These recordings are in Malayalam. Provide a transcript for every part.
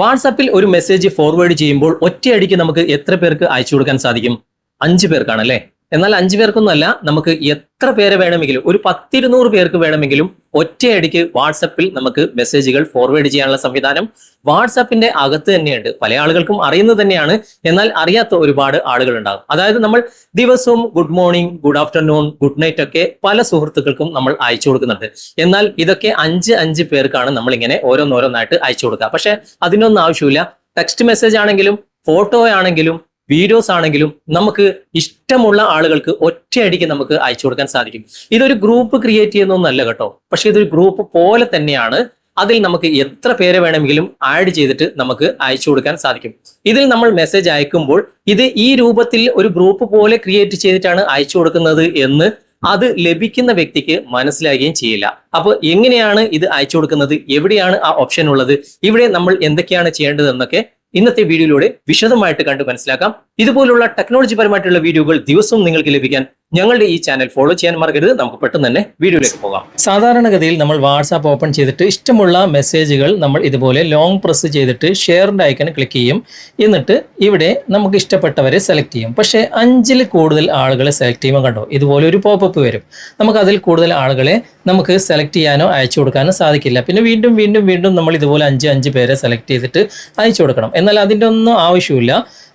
വാട്സാപ്പിൽ ഒരു മെസ്സേജ് ഫോർവേഡ് ചെയ്യുമ്പോൾ ഒറ്റയടിക്ക് നമുക്ക് എത്ര പേർക്ക് അയച്ചു കൊടുക്കാൻ സാധിക്കും? അഞ്ച് പേർക്കാണ് അല്ലേ എന്നാൽ അഞ്ച് പേർക്കൊന്നുമല്ല നമുക്ക് എത്ര പേരെ വേണമെങ്കിലും ഒരു പത്തിരുന്നൂറ് പേർക്ക് വേണമെങ്കിലും ഒറ്റയടിക്ക് വാട്സപ്പിൽ നമുക്ക് മെസ്സേജുകൾ ഫോർവേഡ് ചെയ്യാനുള്ള സംവിധാനം വാട്സാപ്പിന്റെ അകത്ത് തന്നെയുണ്ട്. പല ആളുകൾക്കും അറിയുന്നത് തന്നെയാണ്. എന്നാൽ അറിയാത്ത ഒരുപാട് ആളുകൾ ഉണ്ടാകും അതായത് നമ്മൾ ദിവസവും good morning good afternoon good night ഒക്കെ പല സുഹൃത്തുക്കൾക്കും നമ്മൾ അയച്ചു കൊടുക്കുന്നുണ്ട്. എന്നാൽ ഇതൊക്കെ അഞ്ച് അഞ്ച് പേർക്കാണ് നമ്മൾ ഇങ്ങനെ ഓരോന്നോരോന്നായിട്ട് അയച്ചു കൊടുക്കുക. പക്ഷെ അതിനൊന്നും ആവശ്യമില്ല. ടെക്സ്റ്റ് മെസ്സേജ് ആണെങ്കിലും ഫോട്ടോ ആണെങ്കിലും വീഡിയോസ് ആണെങ്കിലും നമുക്ക് ഇഷ്ടമുള്ള ആളുകൾക്ക് ഒറ്റയടിക്ക് നമുക്ക് അയച്ചു കൊടുക്കാൻ സാധിക്കും. ഇതൊരു ഗ്രൂപ്പ് ക്രിയേറ്റ് ചെയ്യുന്നൊന്നല്ല കേട്ടോ. പക്ഷെ ഇതൊരു ഗ്രൂപ്പ് പോലെ തന്നെയാണ് അതിൽ നമുക്ക് എത്ര പേരെ വേണമെങ്കിലും ആഡ് ചെയ്തിട്ട് നമുക്ക് അയച്ചു കൊടുക്കാൻ സാധിക്കും. ഇതിൽ നമ്മൾ മെസ്സേജ് അയക്കുമ്പോൾ ഇത് ഈ രൂപത്തിൽ ഒരു ഗ്രൂപ്പ് പോലെ ക്രിയേറ്റ് ചെയ്തിട്ടാണ് അയച്ചു കൊടുക്കുന്നത് എന്ന് അത് ലഭിക്കുന്ന വ്യക്തിക്ക് മനസ്സിലാകുകയും ചെയ്യില്ല. അപ്പോൾ എങ്ങനെയാണ് ഇത് അയച്ചു കൊടുക്കുന്നത്? എവിടെയാണ് ആ ഓപ്ഷൻ ഉള്ളത്? ഇവിടെ നമ്മൾ എന്തൊക്കെയാണ് ചെയ്യേണ്ടത് എന്നൊക്കെ ഇന്നത്തെ വീഡിയോയിലൂടെ വിശദമായിട്ട് കണ്ട് മനസ്സിലാക്കാം. ഇതുപോലുള്ള ടെക്നോളജി പരമായിട്ടുള്ള വീഡിയോകൾ ദിവസവും നിങ്ങൾക്ക് ലഭിക്കാൻ ഞങ്ങളുടെ ഈ ചാനൽ ഫോളോ ചെയ്യാൻ മറക്കരുത്. നമുക്ക് പെട്ടെന്ന് തന്നെ വീഡിയോയിലേക്ക് പോകാം. സാധാരണഗതിയിൽ നമ്മൾ വാട്സാപ്പ് ഓപ്പൺ ചെയ്തിട്ട് ഇഷ്ടമുള്ള മെസ്സേജുകൾ നമ്മൾ ഇതുപോലെ ലോങ് പ്രസ് ചെയ്തിട്ട് ഷെയറിന്റെ ഐക്കൺ ക്ലിക്ക് ചെയ്യും. എന്നിട്ട് ഇവിടെ നമുക്ക് ഇഷ്ടപ്പെട്ടവരെ സെലക്ട് ചെയ്യും. പക്ഷേ അഞ്ചിൽ കൂടുതൽ ആളുകളെ സെലക്ട് ചെയ്യുമ്പോൾ കണ്ടോ ഇതുപോലെ ഒരു പോപ്പപ്പ് വരും. നമുക്ക് അതിൽ കൂടുതൽ ആളുകളെ നമുക്ക് സെലക്ട് ചെയ്യാനോ അയച്ചു കൊടുക്കാനോ സാധിക്കില്ല. പിന്നെ വീണ്ടും വീണ്ടും വീണ്ടും നമ്മൾ ഇതുപോലെ അഞ്ച് അഞ്ച് പേരെ സെലക്ട് ചെയ്തിട്ട് അയച്ചു കൊടുക്കണം. എന്നാൽ അതിന്റെ ഒന്നും ആവശ്യമില്ല.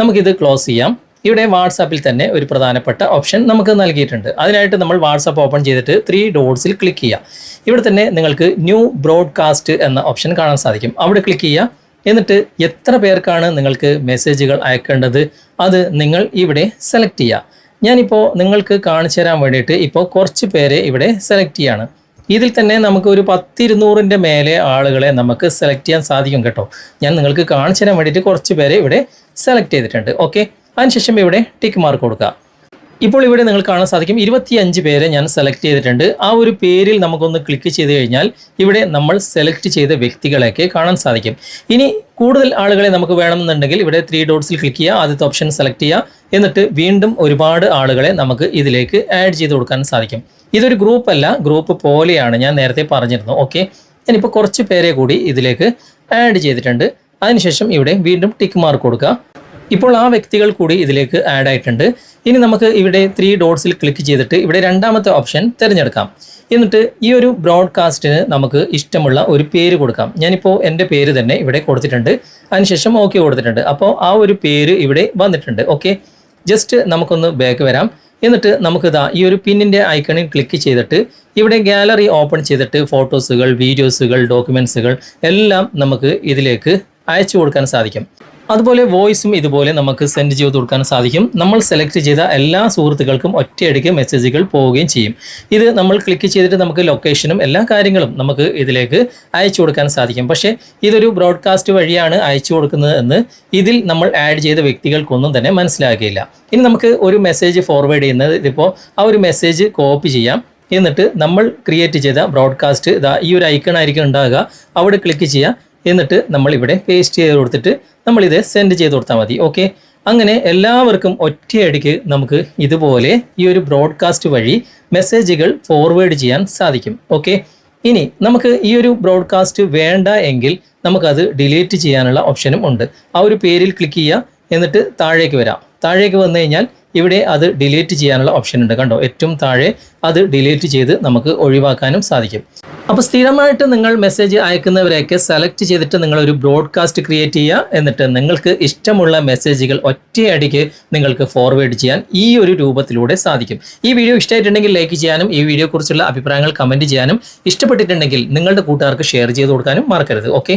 നമുക്കിത് ക്ലോസ് ചെയ്യാം. ഇവിടെ വാട്സാപ്പിൽ തന്നെ ഒരു പ്രധാനപ്പെട്ട ഓപ്ഷൻ നമുക്ക് നൽകിയിട്ടുണ്ട്. അതിനായിട്ട് നമ്മൾ വാട്സാപ്പ് ഓപ്പൺ ചെയ്തിട്ട് ത്രീ ഡോട്ട്സിൽ ക്ലിക്ക് ചെയ്യുക. ഇവിടെ തന്നെ നിങ്ങൾക്ക് ന്യൂ ബ്രോഡ്കാസ്റ്റ് എന്ന ഓപ്ഷൻ കാണാൻ സാധിക്കും. അവിടെ ക്ലിക്ക് ചെയ്യുക. എന്നിട്ട് എത്ര പേർക്കാണ് നിങ്ങൾക്ക് മെസ്സേജുകൾ അയക്കേണ്ടത്? അത് നിങ്ങൾ ഇവിടെ സെലക്ട് ചെയ്യുക. ഞാനിപ്പോൾ നിങ്ങൾക്ക് കാണിച്ചു തരാൻ വേണ്ടിയിട്ട് ഇപ്പോൾ കുറച്ച് പേരെ ഇവിടെ സെലക്ട് ചെയ്യാണ്. ഇതിൽ തന്നെ നമുക്ക് ഒരു പത്തിരുന്നൂറിന്റെ മേലെ ആളുകളെ നമുക്ക് സെലക്ട് ചെയ്യാൻ സാധിക്കും കേട്ടോ. ഞാൻ നിങ്ങൾക്ക് കാണിച്ചു തരാൻ വേണ്ടിയിട്ട് കുറച്ച് പേരെ ഇവിടെ സെലക്ട് ചെയ്തിട്ടുണ്ട്. ഓക്കെ അതിനുശേഷം ഇവിടെ ടിക്ക് മാർക്ക് കൊടുക്കുക ഇപ്പോൾ ഇവിടെ നിങ്ങൾ കാണാൻ സാധിക്കും ഇരുപത്തിയഞ്ച് പേരെ ഞാൻ സെലക്ട് ചെയ്തിട്ടുണ്ട്. ആ ഒരു പേരിൽ നമുക്കൊന്ന് ക്ലിക്ക് ചെയ്ത് കഴിഞ്ഞാൽ ഇവിടെ നമ്മൾ സെലക്ട് ചെയ്ത വ്യക്തികളെയൊക്കെ കാണാൻ സാധിക്കും. ഇനി കൂടുതൽ ആളുകളെ നമുക്ക് വേണമെന്നുണ്ടെങ്കിൽ ഇവിടെ ത്രീ ഡോട്ട്സിൽ ക്ലിക്ക് ചെയ്യുക ആദ്യത്തെ ഓപ്ഷൻ സെലക്ട് ചെയ്യുക. എന്നിട്ട് വീണ്ടും ഒരുപാട് ആളുകളെ നമുക്ക് ഇതിലേക്ക് ആഡ് ചെയ്ത് കൊടുക്കാൻ സാധിക്കും. ഇതൊരു ഗ്രൂപ്പ് അല്ല ഗ്രൂപ്പ് പോലെയാണ് ഞാൻ നേരത്തെ പറഞ്ഞിരുന്നു. ഓക്കെ ഞാനിപ്പോൾ കുറച്ച് പേരെ കൂടി ഇതിലേക്ക് ആഡ് ചെയ്തിട്ടുണ്ട്. അതിനുശേഷം ഇവിടെ വീണ്ടും ടിക്ക് മാർക്ക് കൊടുക്കുക. ഇപ്പോൾ ആ വ്യക്തികൾ കൂടി ഇതിലേക്ക് ആഡ് ആയിട്ടുണ്ട്. ഇനി നമുക്ക് ഇവിടെ ത്രീ ഡോട്ട്സിൽ ക്ലിക്ക് ചെയ്തിട്ട് ഇവിടെ രണ്ടാമത്തെ ഓപ്ഷൻ തിരഞ്ഞെടുക്കാം. എന്നിട്ട് ഈ ഒരു ബ്രോഡ്കാസ്റ്റിന് നമുക്ക് ഇഷ്ടമുള്ള ഒരു പേര് കൊടുക്കാം. ഞാനിപ്പോൾ എന്റെ പേര് തന്നെ ഇവിടെ കൊടുത്തിട്ടുണ്ട്. അതിനുശേഷം ഓക്കെ കൊടുത്തിട്ടുണ്ട്. അപ്പോൾ ആ ഒരു പേര് ഇവിടെ വന്നിട്ടുണ്ട്. ഓക്കെ ജസ്റ്റ് നമുക്കൊന്ന് ബാക്ക് വരാം. എന്നിട്ട് നമുക്ക് നമുക്കിതാ ഈ ഒരു പിന്നിന്റെ ഐക്കണിൽ ക്ലിക്ക് ചെയ്തിട്ട് ഇവിടെ ഗാലറി ഓപ്പൺ ചെയ്തിട്ട് ഫോട്ടോസുകൾ വീഡിയോസുകൾ ഡോക്യുമെൻസുകൾ എല്ലാം നമുക്ക് ഇതിലേക്ക് അയച്ചു കൊടുക്കാൻ സാധിക്കും. അതുപോലെ വോയിസും ഇതുപോലെ നമുക്ക് സെൻഡ് ചെയ്ത് കൊടുക്കാൻ സാധിക്കും. നമ്മൾ സെലക്ട് ചെയ്ത എല്ലാ സുഹൃത്തുക്കൾക്കും ഒറ്റയടിക്ക് മെസ്സേജുകൾ പോവുകയും ചെയ്യും. ഇത് നമ്മൾ ക്ലിക്ക് ചെയ്തിട്ട് നമുക്ക് ലൊക്കേഷനും എല്ലാ കാര്യങ്ങളും നമുക്ക് ഇതിലേക്ക് അയച്ചു കൊടുക്കാൻ സാധിക്കും. പക്ഷേ ഇതൊരു ബ്രോഡ്കാസ്റ്റ് വഴിയാണ് അയച്ചു കൊടുക്കുന്നത് എന്ന് ഇതിൽ നമ്മൾ ആഡ് ചെയ്ത വ്യക്തികൾക്കൊന്നും തന്നെ മനസ്സിലാക്കിയില്ല ഇനി നമുക്ക് ഒരു മെസ്സേജ് ഫോർവേഡ് ചെയ്യുന്നത് ഇതിപ്പോൾ ആ ഒരു മെസ്സേജ് കോപ്പി ചെയ്യാം. എന്നിട്ട് നമ്മൾ ക്രിയേറ്റ് ചെയ്ത ബ്രോഡ്കാസ്റ്റ് ഇതാ ഈ ഒരു ഐക്കൺ ആയിരിക്കും ഉണ്ടാകുക അവിടെ ക്ലിക്ക് ചെയ്യുക. എന്നിട്ട് നമ്മൾ ഇവിടെ പേസ്റ്റ് ചെയ്ത് കൊടുത്തിട്ട് നമ്മളിത് സെൻഡ് ചെയ്ത് കൊടുത്താൽ മതി ഓക്കെ അങ്ങനെ എല്ലാവർക്കും ഒറ്റയടിക്ക് നമുക്ക് ഇതുപോലെ ഈ ഒരു ബ്രോഡ്കാസ്റ്റ് വഴി മെസ്സേജുകൾ ഫോർവേഡ് ചെയ്യാൻ സാധിക്കും ഓക്കെ ഇനി നമുക്ക് ഈ ഒരു ബ്രോഡ്കാസ്റ്റ് വേണ്ട എങ്കിൽ നമുക്കത് ഡിലീറ്റ് ചെയ്യാനുള്ള ഓപ്ഷനും ഉണ്ട്. ആ ഒരു പേരിൽ ക്ലിക്ക് ചെയ്യുക എന്നിട്ട് താഴേക്ക് വരാം. താഴേക്ക് വന്നു കഴിഞ്ഞാൽ ഇവിടെ അത് ഡിലീറ്റ് ചെയ്യാനുള്ള ഓപ്ഷൻ ഉണ്ട്. കണ്ടോ? ഏറ്റവും താഴെ അത് ഡിലീറ്റ് ചെയ്ത് നമുക്ക് ഒഴിവാക്കാനും സാധിക്കും. അപ്പോൾ സ്ഥിരമായിട്ട് നിങ്ങൾ മെസ്സേജ് അയക്കുന്നവരെയൊക്കെ സെലക്ട് ചെയ്തിട്ട് നിങ്ങൾ ഒരു ബ്രോഡ്കാസ്റ്റ് ക്രിയേറ്റ് ചെയ്യുക. എന്നിട്ട് നിങ്ങൾക്ക് ഇഷ്ടമുള്ള മെസ്സേജുകൾ ഒറ്റയടിക്ക് നിങ്ങൾക്ക് ഫോർവേഡ് ചെയ്യാൻ ഈ ഒരു രൂപത്തിലൂടെ സാധിക്കും. ഈ വീഡിയോ ഇഷ്ടമായിട്ടുണ്ടെങ്കിൽ ലൈക്ക് ചെയ്യാനും ഈ വീഡിയോ കുറിച്ചുള്ള അഭിപ്രായങ്ങൾ കമന്റ് ചെയ്യാനും ഇഷ്ടപ്പെട്ടിട്ടുണ്ടെങ്കിൽ നിങ്ങളുടെ കൂട്ടുകാർക്ക് ഷെയർ ചെയ്ത് കൊടുക്കാനും മറക്കരുത്. ഓക്കെ